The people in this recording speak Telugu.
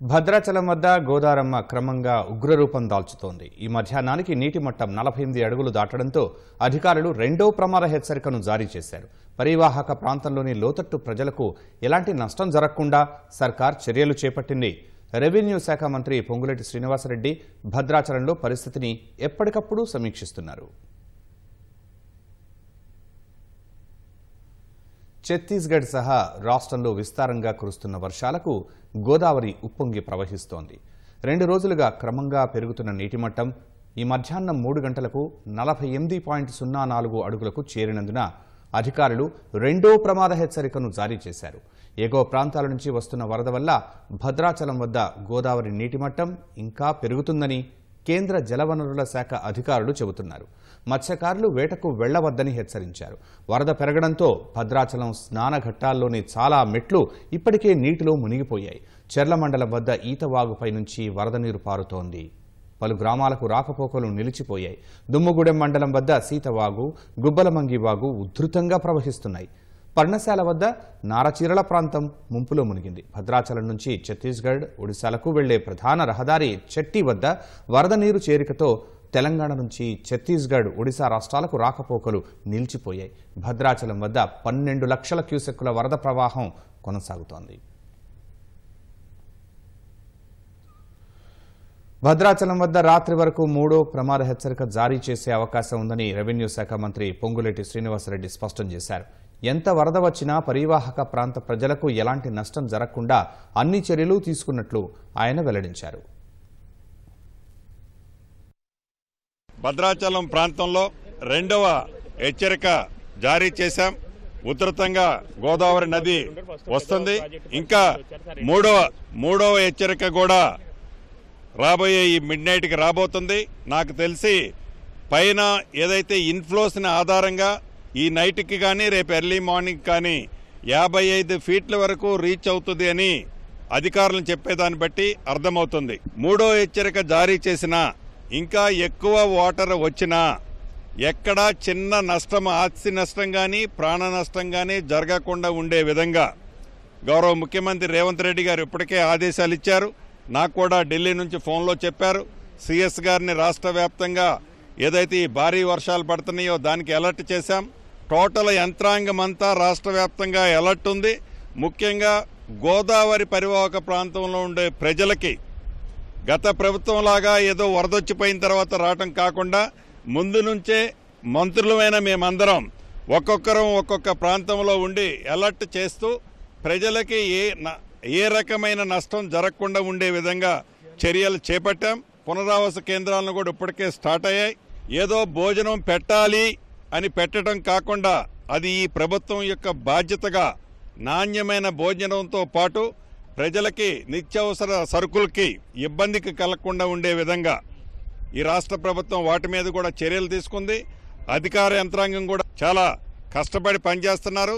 భద్రాచలం వద్ద గోదారమ్మ క్రమంగా ఉగ్రరూపం దాల్చుతోంది. ఈ మధ్యాహ్నానికి నీటి మట్టం నలభై ఎనిమిది అడుగులు దాటడంతో అధికారులు రెండో ప్రమాద హెచ్చరికను జారీ చేశారు. పరివాహక ప్రాంతంలోని లోతట్టు ప్రజలకు ఎలాంటి నష్టం జరగకుండా సర్కార్ చర్యలు చేపట్టింది. రెవెన్యూ శాఖ మంత్రి పొంగులేటి శ్రీనివాసరెడ్డి భద్రాచలంలో పరిస్థితిని ఎప్పటికప్పుడు సమీక్షిస్తున్నారు. ఛత్తీస్గఢ్ సహా రాష్ట్రంలో విస్తారంగా కురుస్తున్న వర్షాలకు గోదావరి ఉప్పొంగి ప్రవహిస్తోంది. రెండు రోజులుగా క్రమంగా పెరుగుతున్న నీటి మట్టం ఈ మధ్యాహ్నం మూడు గంటలకు నలభై ఎనిమిది పాయింట్ సున్నా నాలుగు అడుగులకు చేరినందున అధికారులు రెండో ప్రమాద హెచ్చరికను జారీ చేశారు. ఎగువ ప్రాంతాల నుంచి వస్తున్న వరద వల్ల భద్రాచలం వద్ద గోదావరి నీటి మట్టం ఇంకా పెరుగుతుందని కేంద్ర జలవనరుల శాఖ అధికారులు చెబుతున్నారు. మత్స్యకారులు వేటకు వెళ్ళవద్దని హెచ్చరించారు. వరద పెరగడంతో భద్రాచలం స్నానఘట్టాల్లోని చాలా మెట్లు ఇప్పటికే నీటిలో మునిగిపోయాయి. చెర్ల మండలం వద్ద ఈతవాగుపై నుంచి వరద నీరు పారుతోంది. పలు గ్రామాలకు రాకపోకలు నిలిచిపోయాయి. దుమ్ముగూడెం మండలం వద్ద సీతవాగు గుబ్బలమంగి వాగు ఉధృతంగా ప్రవహిస్తున్నాయి. పర్ణశాల వద్ద నారచీరల ప్రాంతం ముంపులో మునిగింది. భద్రాచలం నుంచి ఛత్తీస్గఢ్ ఒడిశాలకు వెళ్ళే ప్రధాన రహదారి చెట్టి వద్ద వరద నీరు చేరికతో తెలంగాణ నుంచి ఛత్తీస్గఢ్ ఒడిశా రాష్ట్రాలకు రాకపోకలు నిలిచిపోయాయి. భద్రాచలం వద్ద పన్నెండు లక్షల క్యూసెక్కుల వరద ప్రవాహం కొనసాగుతోంది. భద్రాచలం వద్ద రాత్రి వరకు మూడో ప్రమాద హెచ్చరిక జారీ చేసే అవకాశం ఉందని రెవెన్యూ శాఖ మంత్రి పొంగులేటి శ్రీనివాసరెడ్డి స్పష్టం చేశారు. ఎంత వరద వచ్చినా పరివాహక ప్రాంత ప్రజలకు ఎలాంటి నష్టం జరగకుండా అన్ని చర్యలు తీసుకున్నట్లు ఆయన వెల్లడించారు. భద్రాచలం ప్రాంతంలో రెండవ హెచ్చరిక జారీ చేశాం. ఉధృతంగా గోదావరి నది వస్తుంది. ఇంకా మూడవ మూడవ హెచ్చరిక కూడా రాబోయే ఈ మిడ్ నైట్కి రాబోతుంది. నాకు తెలిసి పైన ఏదైతే ఇన్ఫ్లోస్ని ఆధారంగా ఈ నైట్కి కానీ రేపు ఎర్లీ మార్నింగ్ కానీ యాభై ఐదు ఫీట్ల వరకు రీచ్ అవుతుంది అని అధికారులు చెప్పేదాన్ని బట్టి అర్థమవుతుంది. మూడో హెచ్చరిక జారీ చేసినా ఇంకా ఎక్కువ వాటర్ వచ్చినా ఎక్కడా చిన్న నష్టం ఆస్తి నష్టం కానీ ప్రాణ నష్టం కానీ జరగకుండా ఉండే విధంగా గౌరవ ముఖ్యమంత్రి రేవంత్ రెడ్డి గారు ఇప్పటికే ఆదేశాలు ఇచ్చారు. నాకు కూడా ఢిల్లీ నుంచి ఫోన్లో చెప్పారు. సిఎస్ గారిని రాష్ట్ర వ్యాప్తంగా ఏదైతే ఈ భారీ వర్షాలు పడుతున్నాయో దానికి అలర్ట్ చేశాం. టోటల్ యంత్రాంగం అంతా రాష్ట్ర వ్యాప్తంగా అలర్ట్ ఉంది. ముఖ్యంగా గోదావరి పరివాహక ప్రాంతంలో ఉండే ప్రజలకి గత ప్రభుత్వంలాగా ఏదో వరదొచ్చిపోయిన తర్వాత రావటం కాకుండా ముందు నుంచే మంత్రులమైన మేమందరం ఒక్కొక్కరం ఒక్కొక్క ప్రాంతంలో ఉండి అలర్ట్ చేస్తూ ప్రజలకి ఏ న- ఏ రకమైన నష్టం జరగకుండా ఉండే విధంగా చర్యలు చేపట్టాం. పునరావాస కేంద్రాలను కూడా ఇప్పటికే స్టార్ట్ అయ్యాయి. ఏదో భోజనం పెట్టాలి అని పెట్టడం కాకుండా అది ఈ ప్రభుత్వం యొక్క బాధ్యతగా నాణ్యమైన భోజనంతో పాటు ప్రజలకి నిత్యావసర సరుకులకి ఇబ్బందికి కలగకుండా ఉండే విధంగా ఈ రాష్ట్ర ప్రభుత్వం వాటి మీద కూడా చర్యలు తీసుకుంది. అధికార యంత్రాంగం కూడా చాలా కష్టపడి పనిచేస్తున్నారు.